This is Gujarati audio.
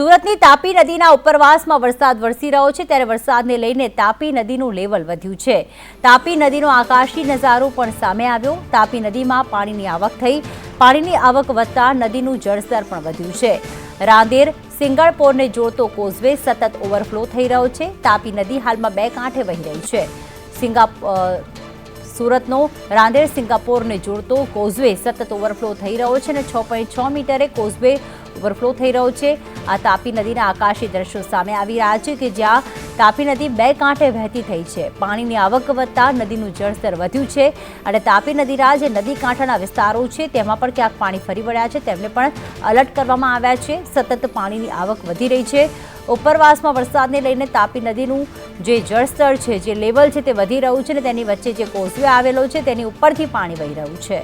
સુરતની તાપી નદીના ઉપરવાસમાં વરસાદ વરસી રહ્યો છે ત્યારે વરસાદને લઈને તાપી નદીનું લેવલ વધ્યું છે. તાપી નદીનો આકાશી નજારો પણ સામે આવ્યો. તાપી નદીમાં પાણીની આવક થઈ. પાણીની આવક વધતા નદીનું જળસ્તર પણ વધ્યું છે. રાંદેર સિંગળપોરને જોડતો કોઝવે સતત ઓવરફ્લો થઈ રહ્યો છે. તાપી નદી હાલમાં બે કાંઠે વહી રહી છે. સિંગાપ અ, સુરતનો રાંદેર સિંગાપોરને જોડતો કોઝવે સતત ઓવરફ્લો થઈ રહ્યો છે અને છ પોઈન્ટ છ મીટરે કોઝવે ઓવરફ્લો થઈ રહ્યો છે. આ તાપી નદીના આકાશી દ્રશ્યો સામે આવી રહ્યા છે કે જ્યાં તાપી નદી બે કાંઠે વહેતી થઈ છે. પાણીની આવક વધતા નદીનું જળસ્તર વધ્યું છે અને તાપી નદીના જે નદી કાંઠાના વિસ્તારો છે તેમાં પણ ક્યાંક પાણી ફરી વળ્યા છે. તેમને પણ અલર્ટ કરવામાં આવ્યા છે. સતત પાણીની આવક વધી રહી છે. ઉપરવાસમાં વરસાદને લઈને તાપી નદીનું જે જળસ્તર છે, જે લેવલ છે તે વધી રહ્યું છે અને તેની વચ્ચે જે કોઝવે આવેલો છે તેની ઉપરથી પાણી વહી રહ્યું છે.